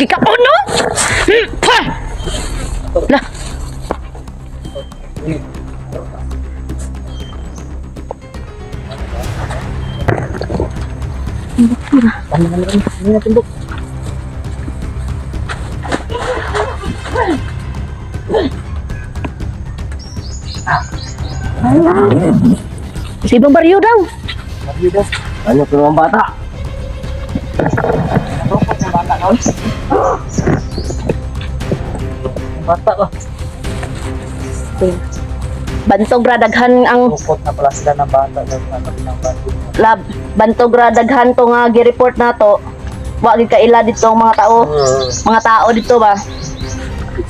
lagi ka uno? Hmm, pa! Lah, Ano naman naman? Ano natin, Dok? si Ibang Baryo daw. Sabi daw. Ano ko ang bata? Ano ko ang bata daw? Bata ba? Bantog ra daghan ang Tukot na pala sila ng bata. Ano ng bata? lab. Bantog ra daghan to nga gi-report nato. Wa gid kaila dito ang mga tao. Mga tao dito ba?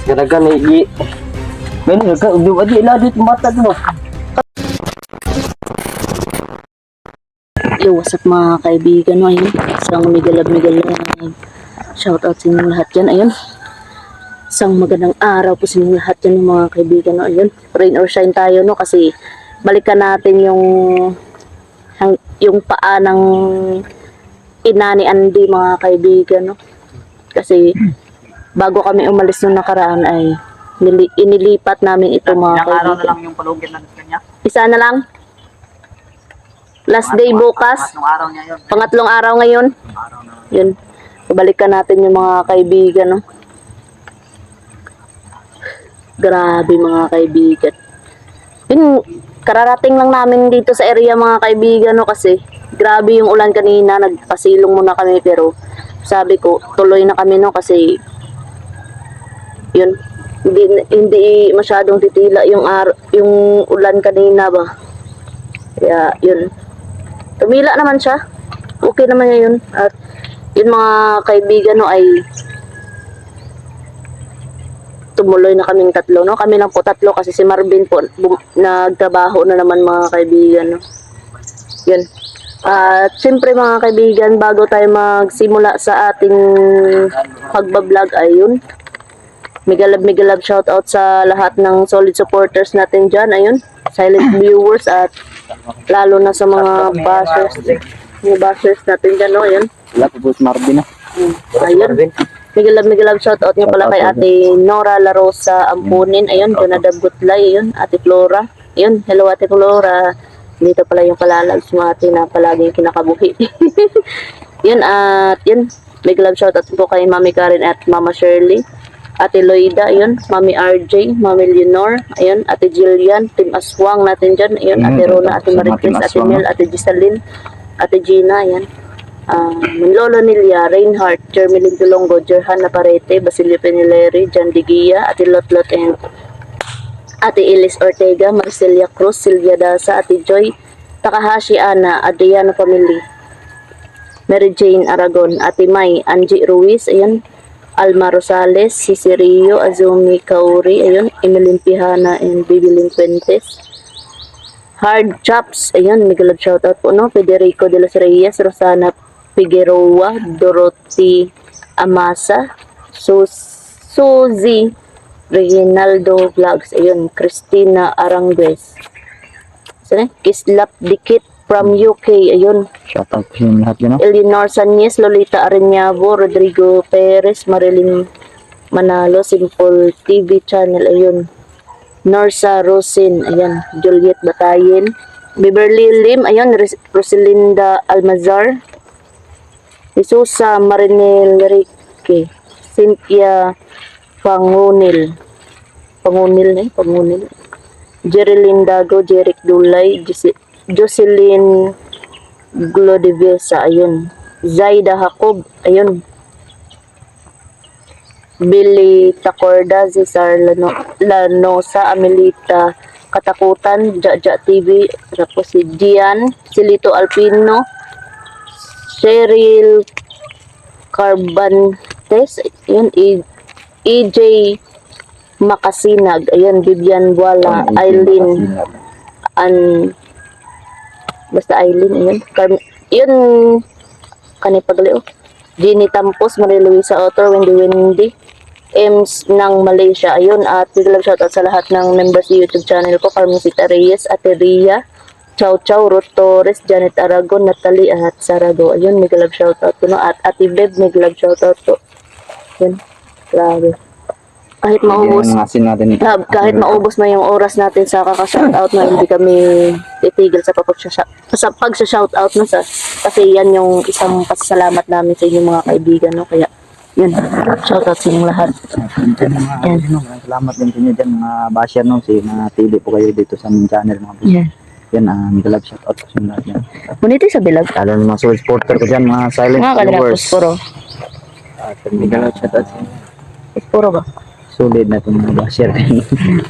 Ganagan na i... Ganun, ka, di ba di iladit yung bata daw? Yo, what's up mga kaibigan mo? Ayun, isang migalab-migalab. Shout out sa inyong lahat dyan. Ayun. Isang magandang araw po sa inyong lahat dyan mga kaibigan. No? Ayun, rain or shine tayo no kasi balikan natin yung hang- yung paa ng ina ni Andy mga kaibigan. No? Kasi bago kami umalis nung nakaraan ay nili- inilipat namin ito mga Ilang araw na kaibigan. lang yung palugin ng kanya. Isa na lang. Last day bukas. Pangatlong araw niya yun. Pangatlong araw ngayon. Yun. Babalikan natin yung mga kaibigan, no? Grabe mga kaibigan. Yun, kararating lang namin dito sa area mga kaibigan, no? Kasi grabe yung ulan kanina. Nagpasilong muna kami pero sabi ko, tuloy na kami, no? Kasi yun, hindi, hindi masyadong titila yung, ar yung ulan kanina ba. Kaya yun, tumila naman siya. Okay naman niya yun. At yun mga kaibigan no ay tumuloy na kaming tatlo no? Kami lang po tatlo kasi si Marvin po nagtrabaho na naman mga kaibigan no? Yun. At siyempre mga kaibigan bago tayo magsimula sa ating pagbablog ayun. Migalab migalab shout out sa lahat ng solid supporters natin dyan ayun. Silent viewers at lalo na sa mga bashers mga bashers natin dyan no? Ayun Wala po po si Marvin na. Ayun. Miguelab Miguelab shout out nga pala kay Ate Nora La Rosa Ampunin. Ayun, Jonadab Gutlay. Ayun, Ate Flora. Ayun, hello Ate Flora. Dito pala yung kalalag sa ate na palaging kinakabuhi. yun, at yun. Miguelab shout out po kay Mami Karen at Mama Shirley. Ate Loida, ayun, Mami RJ, Mami Leonor, ayun, Ate Jillian, Team Aswang natin dyan, ayun, Ate Mm, Rona, Ate Maricris, Ate Mel, Ate Gisaline, Ate Gina, ayan. Ah, Manlolo Nilia, Reinhardt, Jermeline Tulongo, Jerhan Naparete, Basilio Penileri, Jan Digia, Ate Lotlot and Ate Ilis Ortega, Marcelia Cruz, Silvia Dasa, Ate Joy, Takahashi Ana, Adriana Family, Mary Jane Aragon, Ate May, Angie Ruiz, ayan, Alma Rosales, Cici Rio, Azumi Kauri, ayun, Emeline Pihana and Bibilin Fuentes. Hard Chops, ayun, Miguel shoutout po, no? Federico de los Reyes, Rosana Figueroa, Dorothy Amasa, Sus Suzy Reginaldo Vlogs, ayun, Christina Arangues. Saan eh? Kislap Dikit from UK, ayun, Shout out sa lahat yun, no? Eleanor Sanyes, Lolita Areñabo, Rodrigo Perez, Marilyn Manalo, Simple TV channel, ayun. Norsa Rosin, ayan. Juliet Batayin. Beverly Lim, ayun. Ros- Rosalinda Almazar. Isusa Marinel Rique. Cynthia Pangunil. Pangunil eh, Pangunil. Jerilyn Dago, Jeric Dulay, Jocelyn Glodivesa, ayun. Zaida Jacob, ayun. Billy Tacorda, Cesar Lano, Lanosa, Amelita Katakutan, Jaja TV, tapos si Gian, si Lito Alpino, Cheryl Carbantes, ayun, E- EJ Makasinag, ayun, Vivian Buala, Eileen, an basta Eileen ayun. Carm yun kani pagali oh Jenny Tampos Maria Luisa Otor Wendy Wendy. Ems ng Malaysia. Ayun at big love shoutout sa lahat ng members sa YouTube channel ko. Carmosita Reyes Ate Ria Chow Chow Ruth Torres Janet Aragon Natalie at Sarago ayun big love shoutout ko no at Ate Beb big love shoutout po Yan. Grabe. Kahit maubos, asin natin. Lab, kahit maubos na yung oras natin sa kaka-shoutout na hindi kami titigil sa pag sa pag shoutout na sa kasi yan yung isang pasasalamat namin sa inyong mga kaibigan no kaya yun shoutout sa inyong lahat Yan, mga, ano, salamat din sa inyo dyan, mga basher no, si mga tili po kayo dito sa aming channel, mga basher. yan Yan, ah, uh, Migalab shoutout ko sa inyo lahat yan. Muniti sa bilag Lalo ng mga solid supporter ko dyan, mga silent mga kalina viewers. pusporo At Migalab shoutout sa inyo. pusporo ba Solid na itong mga basher.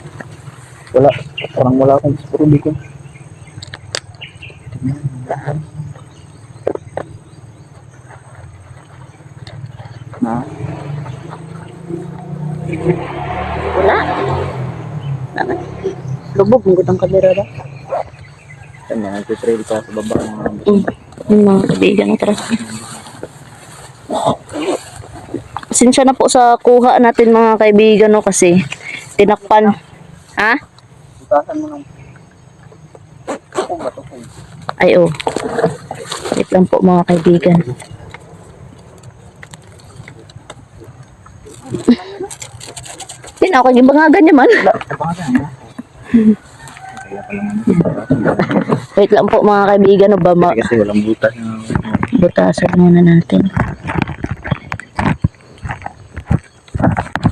wala, parang wala akong puro dito. Na, wala lubog ang gutang kamera ba yan, nagtitrail ka sa baba. ng mga mm. yung mga kaibigan tara Pasensya na po sa kuha natin mga kaibigan no kasi tinakpan ha Butasan mo ng kung bato kung Ay, oh. Wait lang po mga kaibigan. Yan ako, yung bangagan niya man. Wait lang po mga kaibigan, Obama. Kasi walang butas na Butasan muna natin.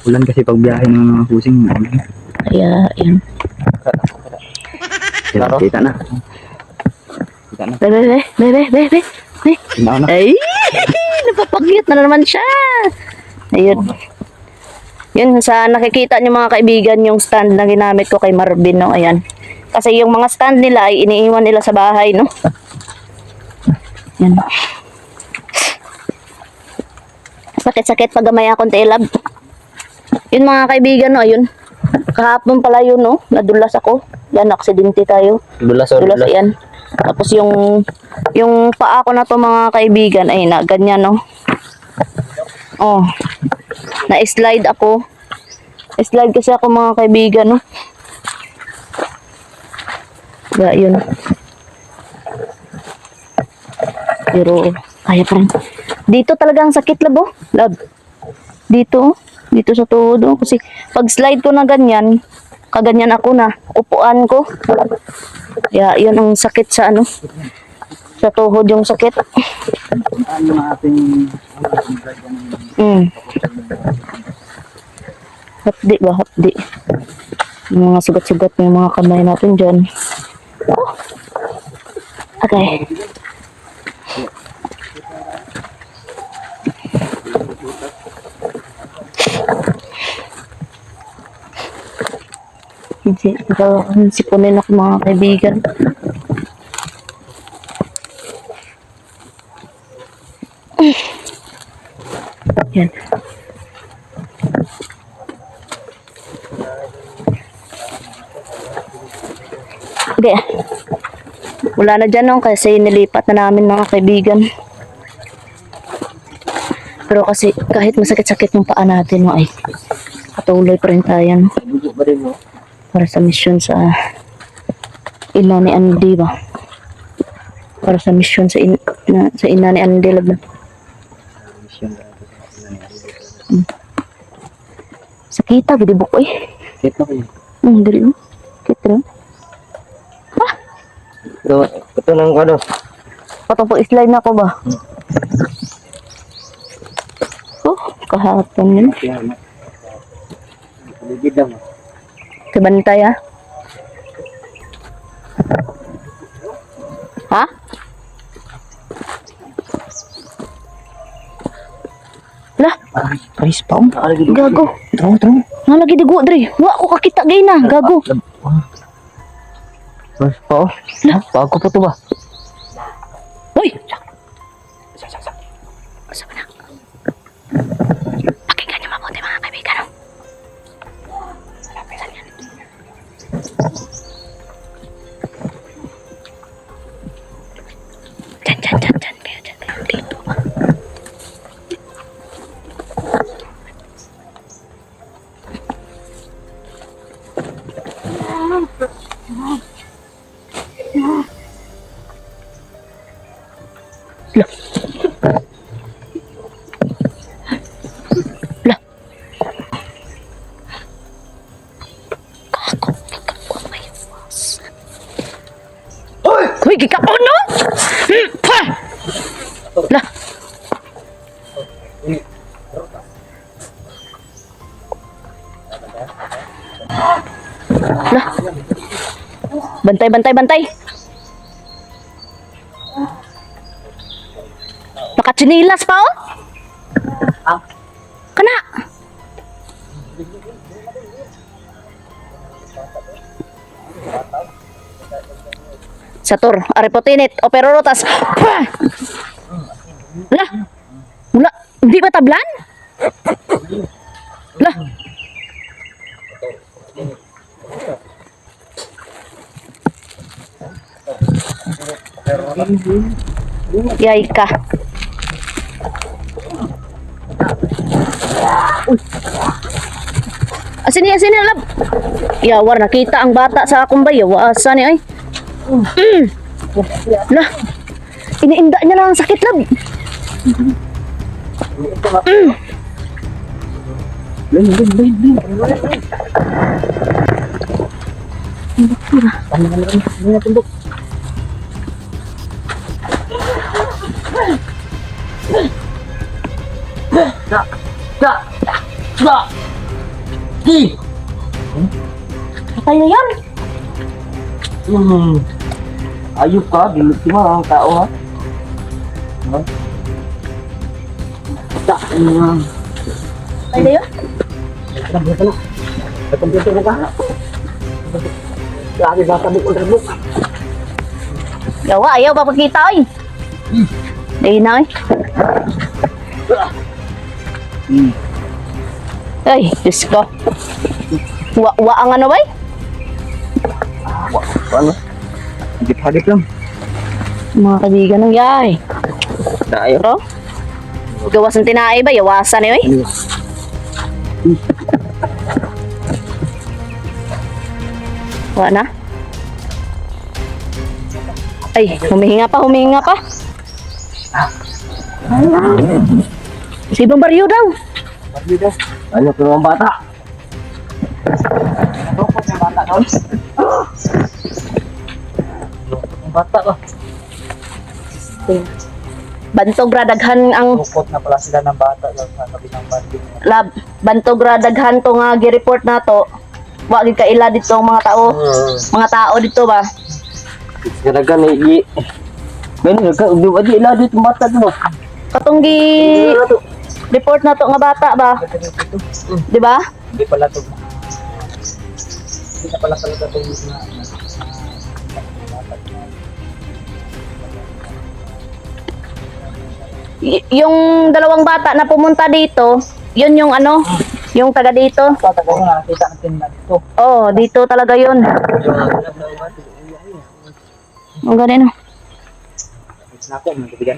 ulan kasi pag biyahe ng mga kusing. Kaya, yan. Kita, kita na. Kita na. Bebe, bebe, bebe, bebe. Ay, Kita na. ay, napapagyat na naman siya. Ayun. Yun, sa nakikita niyo mga kaibigan, yung stand na ginamit ko kay Marvin, no? Ayan. Kasi yung mga stand nila ay iniiwan nila sa bahay, no? Yan. Sakit-sakit pag gamay akong tilab. Yun mga kaibigan, no? Ayun. Kahapon pala yun, no? Nadulas ako. Yan, aksidente tayo. Dulas o Dulas yan. Tapos yung yung paa ko na to mga kaibigan ay na ganyan no. Oh. Na-slide ako. Slide kasi ako mga kaibigan no. Yeah, yun. Pero kaya pa rin. Dito talaga ang sakit labo. Lab. Dito. Dito sa tuhod. oh. Kasi pag slide ko na ganyan, kaganyan ako na. Upuan ko. Kaya yun ang sakit sa ano. Sa tuhod yung sakit. Ano ang ating Mm. Hapdi ba? Hapdi. Yung mga sugat-sugat ng mga kamay natin dyan. Okay. Hindi, ikaw, sipunin ako mga kaibigan. Yan. Okay. Wala na dyan no, kasi nilipat na namin mga kaibigan. Pero kasi kahit masakit-sakit yung paa natin, no, ay patuloy pa rin tayo no, para sa mission sa ina ni Andy ba? Para sa mission sa, in, na, sa ina ni Andy lab na. Sakita, gudi buko eh. Kita ko yun. Hmm, dali mo. Kita rin. Ito, ito nang ano. Patong po slide na ako ba? Oh, kahapon yun. Mo. Lang. Kabantay ah. Ha? Lah, price pa. Um. gago. Tro, tro. Nga lagi digo, Dre. Wa ko kakita gay na, gago. Pa. Oh. Bago pa to ba? Uy, gikapon no? Hmm, pa! Lah. Lah. Bantay, bantay, bantay. Nakatsinilas pa oh. Satur, aripotinit, operotas. Pah! Lah. Wala, hindi ba tablan? Lah. Yay ka. Asin niya, asin niya, lab. Yawar, nakita ang bata sa akong bayo. Asa ni ay. Mm. Lah. Iniinda niya lang ang sakit, lab. Mm. Lin, lin, lin, lin. Ano na lang, ano na tumbok. Da, da, da. Di. Patay na yan. Hmm. Ayup ka, bilit mo ang tao ha. Ha? Da, ano Patay na yan. Sabi ka na. Sa computer mo ka. Lagi ba tabi ko rin Yawa, ayaw pa pagkita, ay. Dahil na, ay. Hmm. Ay, Diyos ko. Wa, wa ang ano, bay? Ano? Hagip-hagip lang. Mga kaibigan ng yay. Tayo. Pero, gawas ng tinaay ba? Yawasan eh, ay. Ano? Wa na. Ay, humihinga pa, humihinga pa. Si Ibang Baryo daw. Ano ko bata? Ng bata doon. Bata ba? Bantog ra daghan ang Tukot na pala sila ng bata doon sa tabi ng banding. lab. Bantog ra daghan to nga gi-report na to. Wa gid kaila dito ang mga tao. Mga tao dito ba? Garaga na i... Ganun, garaga, di ba di ila dito bata doon? Katong gi report na to nga bata ba? Di ba? Hindi pala ito. Hindi na pala talaga yung na... Y- yung dalawang bata na pumunta dito, yun yung ano, yung taga dito. Tatagal natin na dito. Oh, dito talaga yun. Ang ganun. Ako, mga.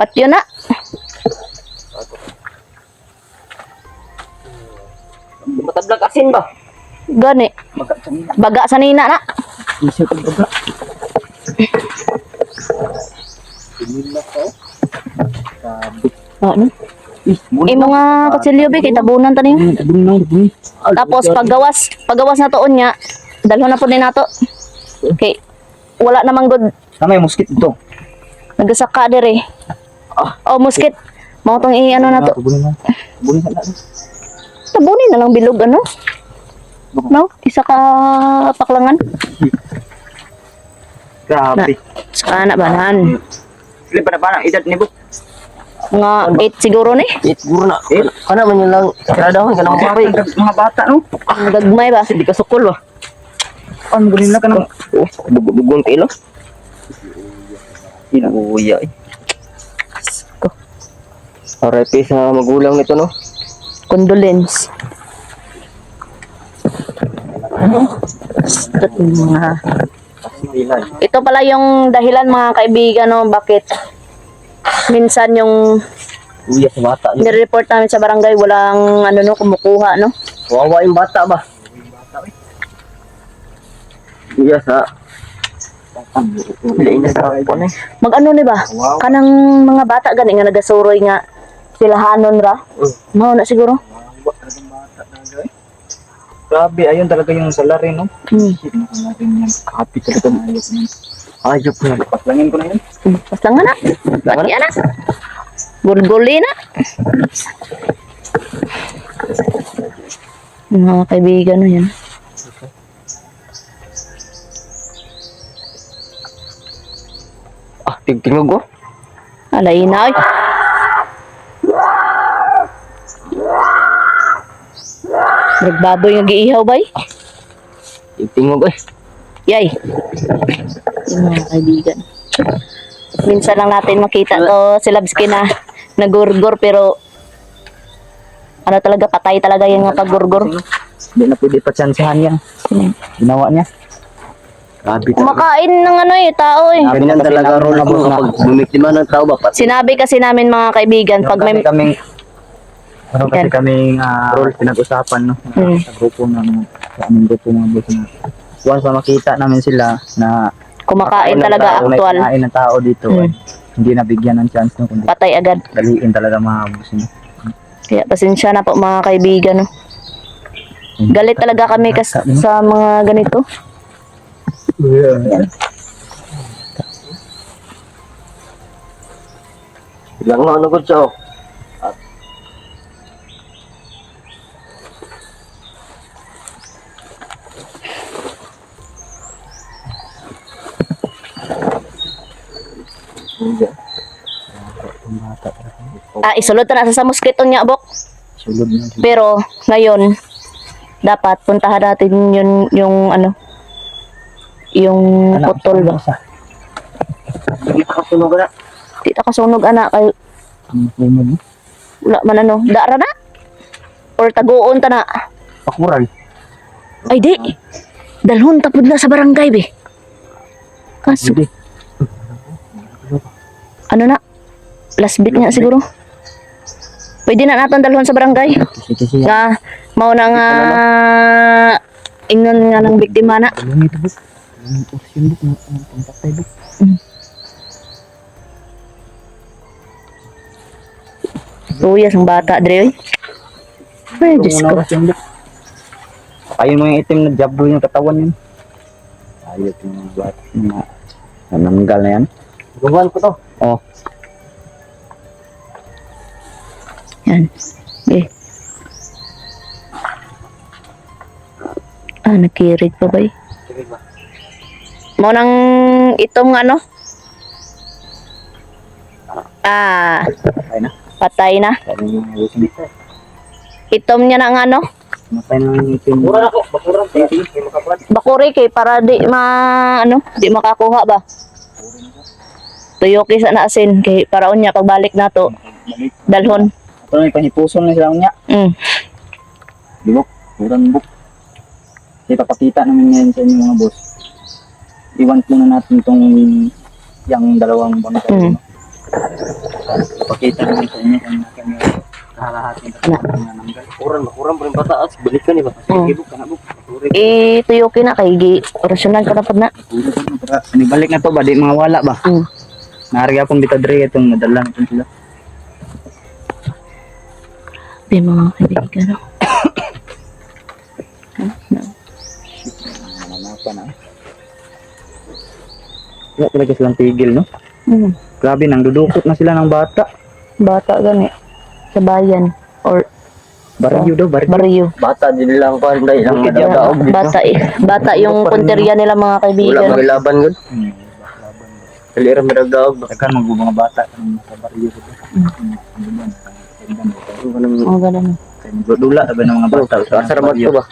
Pat yun na. Matablag asin ba? Gani. Baga sa nina na. Isip ko baga. Sabi. Ano? Eh mga kutsilyo be, kay tabunan ta niyo. Tapos paggawas, paggawas na toon niya, dalho na po din nato. Okay. Wala namang good Tama yung mosquito dito. nagasaka dire. Oh, muskit. Mao tong i ano na to. Tabunin na lang bilog ano. No? Isa ka paklangan. Grabe. Sa na banan. Sili pa na parang edad ni Buk. Mga 8 siguro ni. It guro na. Eh, kana man yung lang kiradahan ka ng mga bata. Mga bata, no? Gagmay ba? Hindi ka sukol, ba? Ano gunin na ka ng... Oh, bugong kilo. Inuya, eh. RIP sa magulang nito, no? Condolence. Ito mga Ilay. Ito pala yung dahilan mga kaibigan no, bakit minsan yung Uya sa bata. no? nire-report namin sa barangay walang ano no kumukuha no. Wawa yung bata ba? Uya sa... Hindi na sa eh. Mag ano ni ba? Kanang mga bata gani nga nagasuroy nga sila hanon ra. Mm. Mao na siguro. Grabe, ayun talaga yung salary, no? Hmm. Happy talaga na ayos niyan. Ayok na. Paslangin ko na yun. Basta nga na. Lagi na. Gulguli na. Mga kaibigan na yan. Ah, tigtingog ko. Alay na ay. Nagbaboy nga giihaw bay. Tigtingog eh. Yay. Yung mga kaibigan. Minsan lang natin makita to si Labski na nagurgur pero ano talaga patay talaga yung mga paggurgur. Hindi na pwede pa tsansahan yan. Ginawa niya. Grabe talaga. Kumakain ng ano eh, tao eh. Ganyan talaga nabos na- kapag bumiktima ng tao ba? Pat Sinabi kasi namin mga kaibigan, pag may... Kaming Meron kasi Yan. kaming ah, pinag-usapan no, Hmm. sa grupo ng sa aming grupo mga boss na once na makita namin sila na Kumakain talaga tao, may actual. kinain ng tao dito Hmm. eh, hindi nabigyan ng chance no kundi Patay agad. daliin talaga mga boss no. Kaya pasensya na po mga kaibigan. No? Galit talaga kami kas sa mga ganito. Biglang nga nagod siya oh. Isulod na sa mosquito niya, Bok. Sulod na. Pero ngayon, dapat puntahan natin yun, yung ano, yung Anak, putol ba? sa- Hindi pa kasunog na. Di na kasunog anak kay Ang puno no? wala man ano, dara na? Or taguon ta na? Pakural. Ay di. Dalhon tapod na sa barangay be. Kaso, ano na? Last bit nga siguro. Pwede na natin dalhon sa barangay. Nga, mao na nga ingnon nga ng biktima na. Yung buk. Ang. Tuyas bata, Dre. Ay, Diyos ko. Ayun mo yung itim na jablo yung katawan yun. Ayot yung bata. Nananggal na yan. Gumawan ko to. Oh. Yan. Eh. Ah, nakirig pa ba eh? Mo nang itong ano? Ah, Patay na. patay na. Itom niya ng ano? Matay na yung itim. Na. Bakuran. Hindi makapuan. Bakurik eh, para di ma, ano, di makakuha ba? Tuyoki sa naasin, kay para unya pagbalik na to, dalhon. Ito na yung panipuson na sila niya. Mm. Buk. Kurang buk. Kasi papakita namin ngayon sa inyo mga boss. Iwan muna natin itong yung dalawang bangkay. Mm. Papakita namin sa inyo kung kami kahalahatin sa mga nanggal. Bakuran, bakuran pa rin pataas. Balikan ni ba? Mm. Sige, buk, kana buk. Eh, tuyoki na, kay gi, orasyonal ka na po na. Balik na to ba? Di mga wala ba? Mm. Naharga akong bitadre itong nadala natin sila. Di mga kaibigan, no? Nananapan na. Wala talaga silang tigil, no? Mm. Grabe, nang dudukot na sila ng bata. Bata gani, sa bayan, or Baryo daw, baryo. baryo. Bata, di nila ang kuhan dahil ang Bukid mga dito. Bata eh, bata yung punteriya nila mga Wala kaibigan. magilaban gud. Hmm. Kalira may daog ba? Teka, mag mga bata ng sa baryo dito. Mga ganun. Dula sabi ng mga bata. sa Asa baryo. ko ba?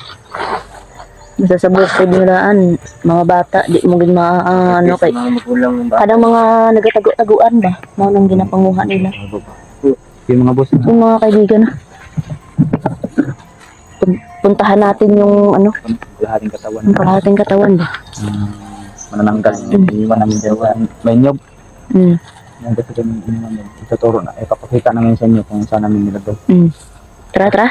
Basta sa bukid nilaan, mga bata, di mo gin ma, ah, ano kay, kadang mga nagatago-taguan ba, mga nang ginapanguha nila. Yung mga boss na Yung mga kaibigan na. Pun- Puntahan natin yung ano, lahating katawan. yung kalahating katawan ba. Hmm. Manananggal. Iwan namin dyan. May. Mm. Yan kasi kami iniwan yun. Ituturo na. Ipapakita namin sa inyo kung saan namin nilagay. Mm. Tara, tara.